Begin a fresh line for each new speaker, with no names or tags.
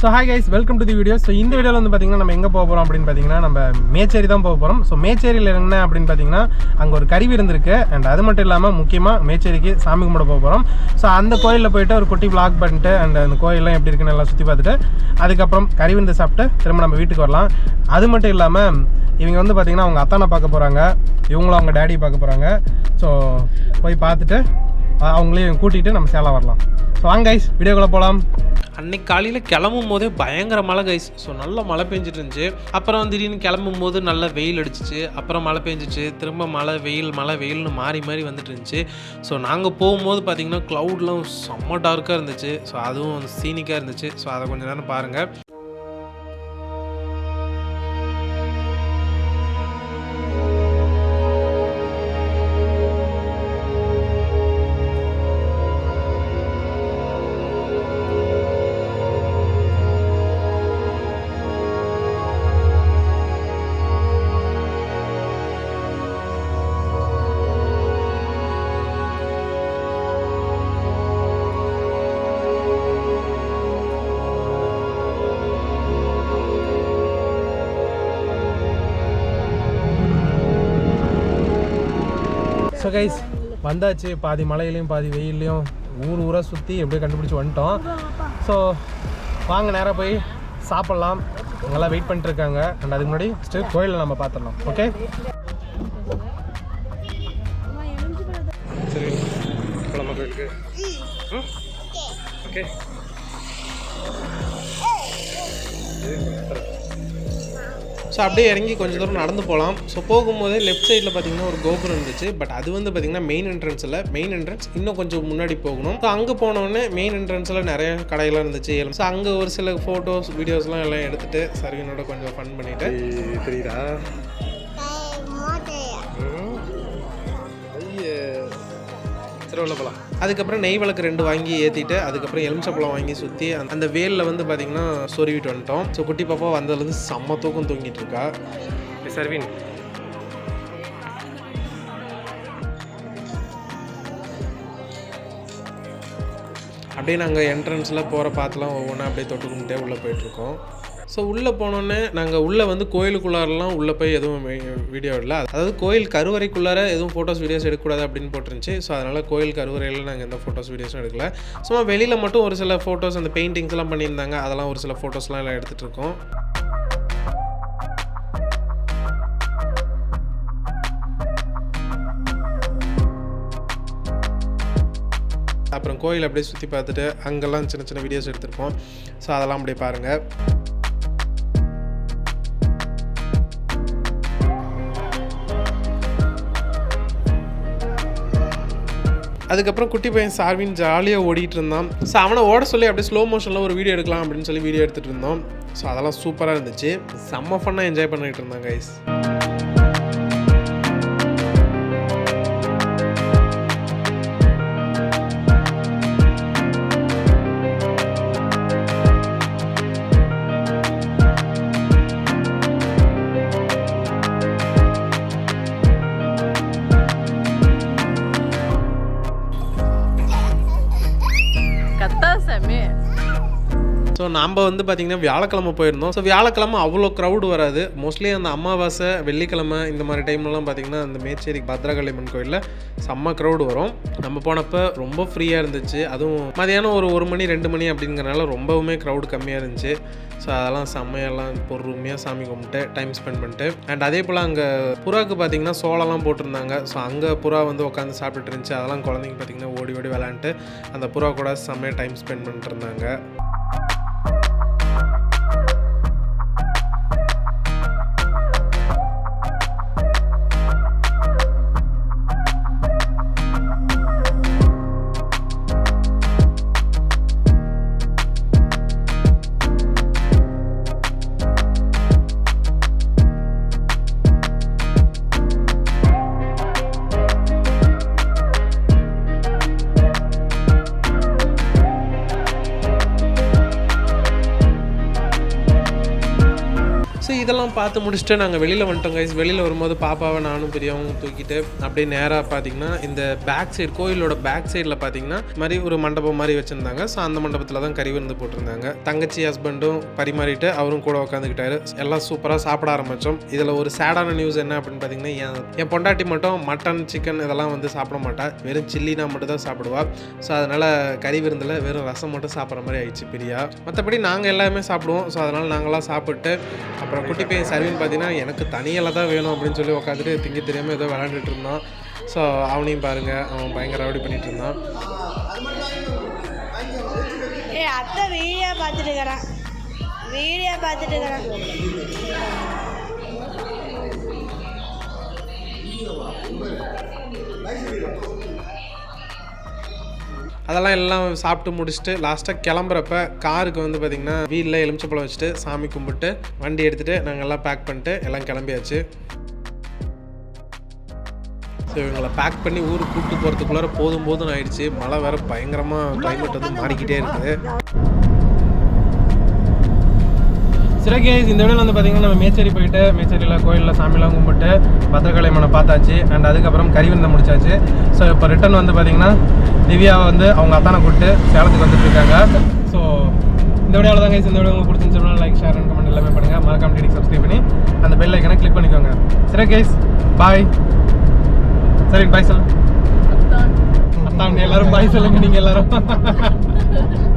So hi guys welcome to the video so இந்த வீடியோவில் வந்து பார்த்தீங்கன்னா நம்ம எங்கே போக போகிறோம் அப்படின்னு பார்த்தீங்கன்னா நம்ம மேச்சேரி தான் போக போகிறோம் ஸோ மேச்சேரியில் என்ன அப்படின்னு பார்த்தீங்கன்னா அங்கே ஒரு கருவி இருந்திருக்கு. அண்ட் அது மட்டும் இல்லாமல் முக்கியமாக மேச்சேரிக்கு சாமி கும்பிட போக போகிறோம் ஸோ அந்த கோயிலில் போயிட்டு ஒரு குட்டி vlog பண்ணிட்டு அண்ட் அந்த கோயிலெலாம் எப்படி இருக்குன்னு எல்லாம் சுற்றி பார்த்துட்டு அதுக்கப்புறம் கறி விருந்து சாப்பிட்டு திரும்ப நம்ம வீட்டுக்கு வரலாம். அது மட்டும் இல்லாமல் இவங்க வந்து பார்த்தீங்கன்னா அவங்க அத்தானை பார்க்க போகிறாங்க இவங்களும் அவங்க டேடியை பார்க்க போகிறாங்க ஸோ போய் பார்த்துட்டு அவங்களையும் கூட்டிகிட்டு நம்ம சேலம் வரலாம். ஸோ வாங்க கைஸ் வீடியோக்குள்ளே போகலாம்
அன்னைக்கு காலையில் கிளம்பும் போதே பயங்கர மழை கைஸ் ஸோ நல்ல மழை பெஞ்சிட்டு இருந்துச்சு அப்புறம் திடீர்னு கிளம்பும் போது நல்லா வெயில் அடிச்சிச்சு. அப்புறம் மழை பெஞ்சிச்சு. திரும்ப மழை வெயில் மழை வெயில்னு மாறி மாறி வந்துட்டு இருந்துச்சு ஸோ நாங்கள் போகும்போது பார்த்தீங்கன்னா க்ளவுட்லாம் செம்ம டார்க்காக இருந்துச்சு. ஸோ அதுவும் சீனிக்காக இருந்துச்சு. ஸோ அதை கொஞ்சம் நேரம் பாருங்கள்
ஸோ கைஸ் வந்தாச்சு. பாதி மலையிலையும் பாதி வெயில்லையும் ஊர் ஊராக சுற்றி எப்படியோ கண்டுபிடிச்சி வந்துட்டோம். ஸோ வாங்க நேராக போய் சாப்பிட்லாம். நல்லா வெயிட் பண்ணிட்டு இருக்காங்க. அண்ட் அதுக்கு முன்னாடி ஃபஸ்ட்டு கோயிலில் நம்ம பார்த்துடலாம். ஓகே சரி போலாமா கோயிலுக்கு ஓகே
ஸோ அப்படியே இறங்கி கொஞ்சம் தூரம் நடந்து போகலாம். ஸோ போகும்போதே லெஃப்ட் சைடில் பார்த்தீங்கன்னா ஒரு கோபுரம் இருந்துச்சு. பட் அது வந்து பார்த்தீங்கன்னா மெயின் என்ட்ரன்ஸில் மெயின் என்ட்ரன்ஸ் இன்னும் கொஞ்சம் முன்னாடி போகணும். ஸோ அங்கே போனோடனே மெயின் என்ட்ரன்ஸில் நிறைய கடையெல்லாம் இருந்துச்சு. ஸோ அங்கே ஒரு சில ஃபோட்டோஸ் வீடியோஸ்லாம் எல்லாம் எடுத்துட்டு சர்வீனோட கொஞ்சம் ஃபன் பண்ணிட்டு.
தெரியுதா? சரி உள்ள போகலாம்
அதுக்கப்புறம் நெய் விளக்கு ரெண்டு வாங்கி ஏற்றிட்டு அதுக்கப்புறம் எலுமிச்சப்பழம் வாங்கி சுற்றி அந்த வேலில் வந்து பார்த்தீங்கன்னா சொருவிட்டு வந்துட்டோம். ஸோ குட்டி பாப்பா வந்ததுலேருந்து செம்ம தூக்கம் தூங்கிட்டு இருக்கா.
சர்வீன்.
அப்படியே நாங்கள் என்ட்ரன்ஸில் போகிற பார்த்துலாம் ஒவ்வொன்றா அப்படியே தொட்டு கும்பிட்டே உள்ளே போயிட்டுருக்கோம் ஸோ உள்ளே போனோன்னே நாங்கள் உள்ளே வந்து கோயிலுக்குள்ளாரெலாம் உள்ளே போய் எதுவும் வீடியோ இல்லை அதாவது கோயில் கருவறைக்குள்ளார எதுவும் ஃபோட்டோஸ் வீடியோஸ் எடுக்கக்கூடாது அப்படின்னு போட்டுருந்துச்சு. ஸோ அதனால் கோயில் கருவறையில் நாங்கள் எந்த ஃபோட்டோஸ் வீடியோஸும் எடுக்கல. சும்மா வெளியில் மட்டும் ஒரு சில ஃபோட்டோஸ் அந்த பெயிண்டிங்ஸ்லாம் பண்ணியிருந்தாங்க. அதெல்லாம் ஒரு சில ஃபோட்டோஸ்லாம் எல்லாம் எடுத்துகிட்டு இருக்கோம். அப்புறம் கோயில் அப்படியே சுற்றி பார்த்துட்டு அங்கெல்லாம் சின்ன சின்ன வீடியோஸ் எடுத்திருப்போம். ஸோ அதெல்லாம் அப்படியே பாருங்கள் அதுக்கப்புறம் குட்டி பையன் சார்வின் ஜாலியாக ஓடிட்டு இருந்தான். ஸோ அவனை ஓட சொல்லி அப்படியே ஸ்லோ மோஷனில் ஒரு வீடியோ எடுக்கலாம் அப்படின்னு சொல்லி வீடியோ எடுத்துகிட்டு இருந்தோம். ஸோ அதெல்லாம் சூப்பராக இருந்துச்சு. செம்ம ஃபன்னாக என்ஜாய் பண்ணிட்டு இருந்தான் கைஸ்
கத்தா சாமி
ஸோ நம்ம வந்து பார்த்திங்கன்னா வியாழக்கிழமை போயிருந்தோம். ஸோ வியாழக்கிழமை அவ்வளோ க்ரௌடு வராது. மோஸ்ட்லி அந்த அமாவாசை வெள்ளிக்கிழமை இந்த மாதிரி டைம்லலாம் பார்த்திங்கன்னா அந்த மேச்சேரி பத்ரகாளியம்மன் கோயிலில் செம்ம க்ரௌடு வரும். நம்ம போனப்போ ரொம்ப ஃப்ரீயாக இருந்துச்சு. அதுவும் மதியானம் ஒரு ஒரு மணி ரெண்டு மணி அப்படிங்கிறனால ரொம்பவுமே க்ரௌடு கம்மியாக இருந்துச்சு. ஸோ அதெல்லாம் செம்மையெல்லாம் பொறுமையாக சாமி கும்பிட்டு டைம் ஸ்பெண்ட் பண்ணிட்டு. அண்ட் அதே போல் அங்கே புறாவுக்கு பார்த்தீங்கன்னா சோளம்லாம் போட்டிருந்தாங்க. ஸோ அங்கே புறா வந்து உட்காந்து சாப்பிட்டுட்டு இருந்துச்சு. அதெல்லாம் குழந்தைங்க பார்த்தீங்கன்னா ஓடி ஓடி விளாண்டுட்டு அந்த புறா கூட செம்மையாக டைம் ஸ்பெண்ட் பண்ணிட்டு இருந்தாங்க. இதெல்லாம் பார்த்து முடிச்சுட்டு நாங்கள் வெளியில் வந்துட்டோம் கைஸ் வெளியில் வரும்போது பாப்பாவை நானும் பெரியவங்க தூக்கிட்டு அப்படியே நேராக பார்த்தீங்கன்னா இந்த பேக் சைடு கோயிலோட பேக் சைடில் பார்த்தீங்கன்னா மாதிரி ஒரு மண்டபம் மாதிரி வச்சுருந்தாங்க. ஸோ அந்த மண்டபத்தில் தான் கறி விருந்து போட்டிருந்தாங்க. தங்கச்சி ஹஸ்பண்டும் பரிமாறிட்டு அவரும் கூட உட்காந்துக்கிட்டாரு எல்லாம் சூப்பராக சாப்பிட ஆரம்பித்தோம் இதில் ஒரு சேடான நியூஸ் என்ன அப்படின்னு பார்த்தீங்கன்னா என் என் பொண்டாட்டி மட்டும் மட்டன் சிக்கன் இதெல்லாம் வந்து சாப்பிட மாட்டா. வெறும் சில்லினா மட்டும் தான் சாப்பிடுவா. ஸோ அதனால் கறி விருந்தில் வெறும் ரசம் மட்டும் சாப்பிட்ற மாதிரி ஆயிடுச்சு பிரியா. மற்றபடி நாங்கள் எல்லாமே சாப்பிடுவோம். ஸோ அதனால் நாங்களாம் சாப்பிட்டு அப்புறம் குட்டி பையன் சரின்னு பார்த்தீங்கன்னா எனக்கு தனியெல்லாம் தான் வேணும் அப்படின்னு சொல்லி உட்காந்துட்டு திங்க தெரியாமல் ஏதோ விளாண்டுட்டு இருந்தான். ஸோ அவனையும் பாருங்கள் அவன் பயங்கர ரவுடி பண்ணிட்டு இருந்தான்.
ஏய் அத்தை வீடியோ பார்த்துட்டு இருக்கிறான். வீடியோ பார்த்துட்டு இருக்கிறான்.
அதெல்லாம் எல்லாம் சாப்பிட்டு முடிச்சுட்டு லாஸ்ட்டாக கிளம்புறப்ப காருக்கு வந்து பார்த்திங்கன்னா வீட்டில் எலுமிச்சப்பழம் வச்சுட்டு சாமி கும்பிட்டு வண்டி எடுத்துகிட்டு நாங்கள் எல்லாம் பேக் பண்ணிட்டு எல்லாம் கிளம்பியாச்சு. ஸோ இவங்களை பேக் பண்ணி ஊருக்கு கூப்பிட்டு போகிறதுக்குள்ளார போதும் போதும் ஆயிடுச்சு. மழை வேறு பயங்கரமாக கிளைமேட் வந்து மாறிக்கிட்டே இருக்குது
சரி கேஸ் இந்த வீடியோவில் வந்து பார்த்தீங்கன்னா நம்ம மேச்சேரி போயிட்டு மேச்சேரியில் கோயிலில் சாமிலாம் கும்பிட்டு பத்திரகாளி மனை பார்த்தாச்சு. அண்ட் அதுக்கப்புறம் கறி விருந்தை முடிச்சாச்சு. ஸோ இப்போ ரிட்டர்ன் வந்து பார்த்தீங்கன்னா திவ்யாவை வந்து அவங்க அத்தானை கூப்பிட்டு சேலத்துக்கு வந்துட்டு இருக்காங்க. ஸோ இந்த வீடியோவில் தான் கைஸ் இந்த வீடியோ உங்களுக்கு பிடிச்சிருந்துச்சுன்னா லைக் ஷேர் அண்ட் கமெண்ட் எல்லாமே பண்ணுங்கள் மறக்காம டிடி சப்ஸ்கிரைப் பண்ணி அந்த பெல் ஐக்கனை கிளிக் பண்ணிக்கோங்க. சரி கைஸ் பாய் சரி பாய் சொல்லு.
அத்தான்.
அத்தான் எல்லாரும் பாய் சொல்லுங்க நீங்கள் எல்லாரும்.